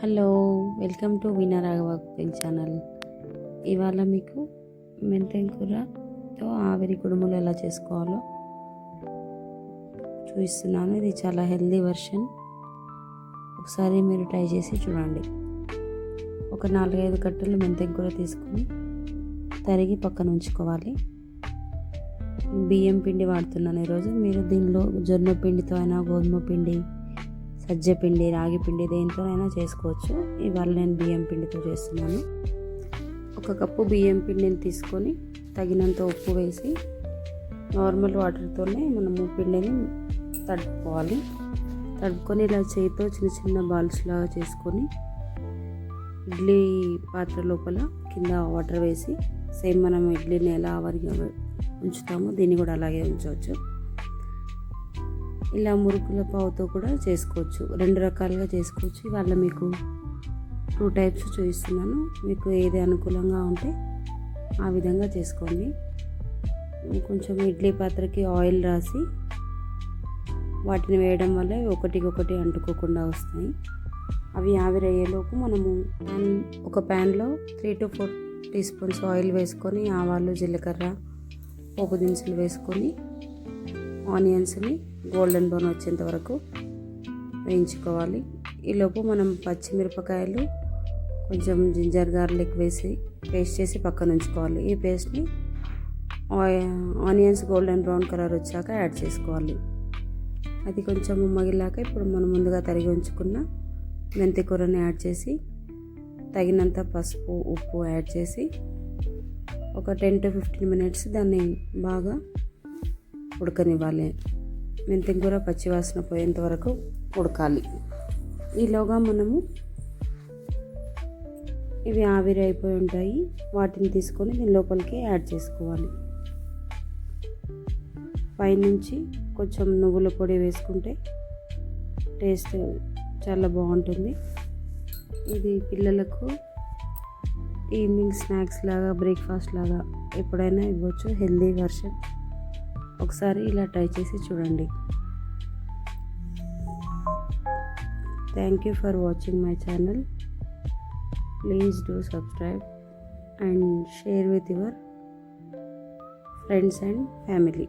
Hello welcome to వినర్ Raghava cooking channel. ఇవాళ మీకు మెంతెం కూరతో ఆవిరి కుడుములు ఎలా చేసుకోవాలో చూపిస్తున్నాను. ఇది చాలా హెల్దీ వర్షన్. ఒకసారి మీరు ట్రై చేసి చూడండి. ఒక నాలుగైదు కట్టలు మెంతెం కూర తీసుకొని తరిగి పక్కన ఉంచుకోవాలి. బియ్యం పిండి వాడుతున్నాను ఈరోజు. మీరు దీనిలో జొన్న పిండితో అయినా గోధుమ పిండి సజ్జపిండి రాగి పిండి దేంతోనైనా చేసుకోవచ్చు. ఇవాళ నేను బియ్యం పిండితో చేస్తున్నాను. ఒక కప్పు బియ్యం పిండిని తీసుకొని తగినంత ఉప్పు వేసి నార్మల్ వాటర్తోనే మనము పిండిని తడుపుకోవాలి. తడుపుకొని ఇలా చేతితో చిన్న చిన్న బాల్స్ లాగా చేసుకొని ఇడ్లీ పాత్ర లోపల కింద వాటర్ వేసి సేమ్ మనం ఇడ్లీని ఎలా ఆవరిగా ఉంచుతామో దీన్ని కూడా అలాగే ఉంచవచ్చు. ఇలా మురుకుల పావుతో కూడా చేసుకోవచ్చు. రెండు రకాలుగా చేసుకోవచ్చు. ఇవాళ మీకు టూ టైప్స్ చూపిస్తున్నాను. మీకు ఏది అనుకూలంగా ఉంటే ఆ విధంగా చేసుకోండి. కొంచెం ఇడ్లీ పాత్రకి ఆయిల్ రాసి వాటిని వేయడం వల్ల ఒకటికొకటి అంటుకోకుండా వస్తాయి. అవి ఆవిరయ్యేలోపు మనము ప్యాన్ ఒక ప్యాన్లో three two four teaspoons oil వేసుకొని ఆవాలు జీలకర్ర పోపు దినుసులు వేసుకొని ఆనియన్స్ని గోల్డెన్ బ్రౌన్ వచ్చేంత వరకు వేయించుకోవాలి. ఈలోపు మనం పచ్చిమిరపకాయలు కొంచెం జింజర్ గార్లిక్ వేసి పేస్ట్ చేసి పక్కన ఉంచుకోవాలి. ఈ పేస్ట్ని ఆనియన్స్ గోల్డెన్ బ్రౌన్ కలర్ వచ్చాక యాడ్ చేసుకోవాలి. అది కొంచెం మగిలాక ఇప్పుడు మనం ముందుగా తరిగి ఉంచుకున్న మెంతి కూరని యాడ్ చేసి తగినంత పసుపు ఉప్పు యాడ్ చేసి ఒక టెన్ టు ఫిఫ్టీన్ మినిట్స్ దాన్ని బాగా ఉడకనివ్వాలి. మెంతిం కూర పచ్చివాసన పోయేంత వరకు ఉడకాలి. ఈలోగా మనము ఇవి ఆవిరి అయిపోయి ఉంటాయి. వాటిని తీసుకొని దీని లోపలికి యాడ్ చేసుకోవాలి. పైనుంచి కొంచెం నువ్వుల పొడి వేసుకుంటే టేస్ట్ చాలా బాగుంటుంది. ఇది పిల్లలకు ఈవినింగ్ స్నాక్స్ లాగా బ్రేక్ఫాస్ట్ లాగా ఎప్పుడైనా ఇవ్వచ్చు. Healthy version. ఒకసారి ఇలా ట్రై చేసి చూడండి. Thank you for watching my channel please do subscribe and share with your friends and family